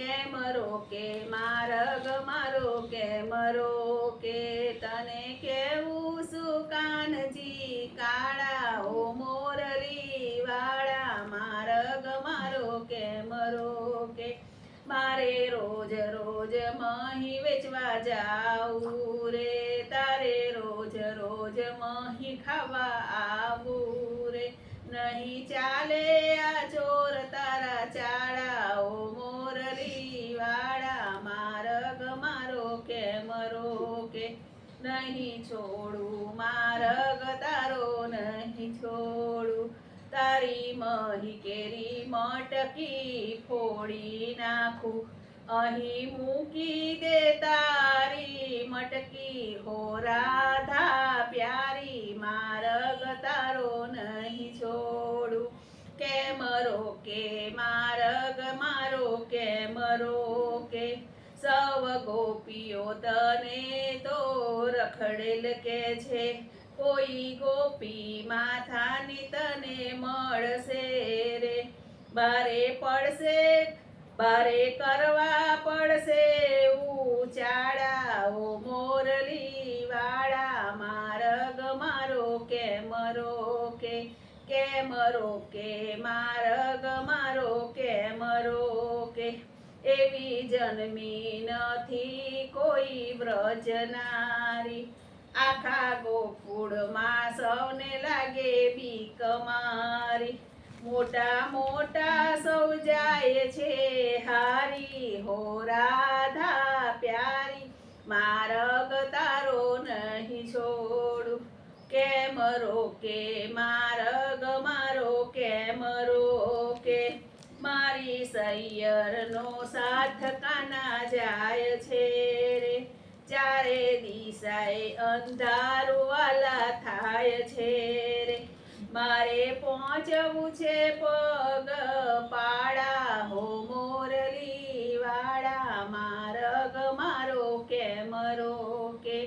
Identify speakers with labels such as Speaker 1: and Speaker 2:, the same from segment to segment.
Speaker 1: કેમ રોકે મારગ, મારો કેમ રોકે તને કેવું સુકાનજી? કાળા ઓ મોરલી વાળા, મારગ, મારો કેમ રોકે મારે રોજ રોજ મહી વેચવા જાવું રે, તારે રોજ રોજ મહી ખાવા આવું રે. નહીં ચાલે નહીં છોડું મારગ તારો નહીં છોડું. તારી મહી કેરી મટકી ફોડી નાખું. અહીં મૂકી દે તારી મટકી, હો રાધા પ્યારી મારગ તારો નહીં છોડું. કેમ રોકે મારગ મારો, કેમ રોકે સૌ ગોપીઓ તને તો રખડેલ કે છે, કોઈ ગોપી માથાની તને મળશે રે. બારે પડશે, બારે કરવા પડશે ઉચાળા ઓ મોરલી વાળા મારગ મારો કેમ રોકે કેમ રોકે મારગ મારો કેમ રોકે એવી જન્મી નથી કોઈ વ્રજનારી આખા ગોકુળમાં સૌને લાગે બીક મારી. મોટા મોટા સૌ જાય છે હારી. હો રાધા પ્યારી, મારગ તારો નહીં છોડું. કેમ રોકે મારો સૈયરનો સાથ કાના જાય છે રે. ચારે દિશાએ અંધારું વાલા થાય છે રે. મારે પહોંચવું છે પગ પાડા, હો મોરલી વાળા મારગ મારો કેમ રોકે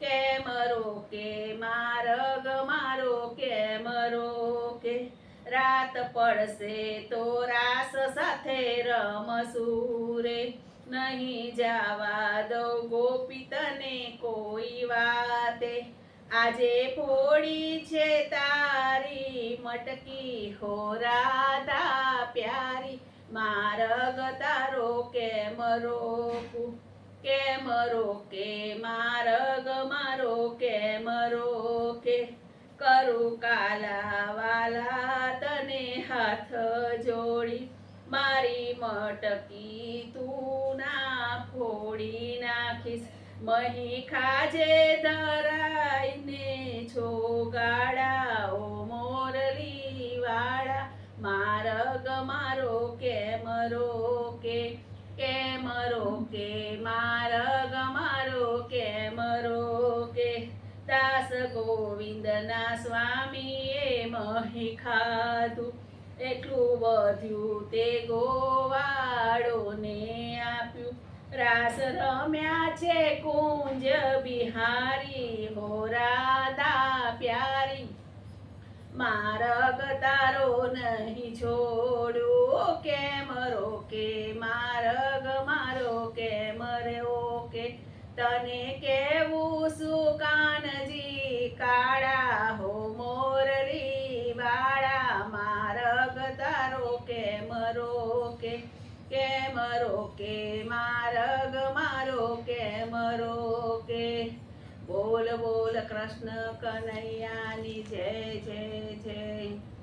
Speaker 1: કેમ રોકે મારગ મારો કેમ રોકે રાત પડશે તો રાસ સાથે રમસુરે નહીં જાવા દો ગોપી તને કોઈ વાતે. આજે ફોડી છે તારી મટકી, હો રાધા પ્યારી. મારગ તારો કેમ રોકું? કેમ રોકે? મારગ મારો કેમ રોકે કરું કાલા વાલા તને હાથ જોડી. મારી મટકી તું ના ફોડી નાખીશ. મહી ખાજે ધરાઈને છોગાડા ઓ મોરલી વાળા. મારગ મારો કેમ રોકે? કેમ રોકે મારગ મારો ગોવિંદના સ્વામીએ મહી ખાધું. એટલું વધ્યું તે ગોવાળોને આપ્યું. રાસ રમ્યા છે કુંજ બિહારી હો રાધા પ્યારી. મારગ તારો નહીં છોડું કેમ રોકે? મારગ મારો કેમ રોકે તને કેવું કેમ રોકે મારગ મારો કેમ રોકે બોલ બોલ કૃષ્ણ કનૈયાની જય જય જય.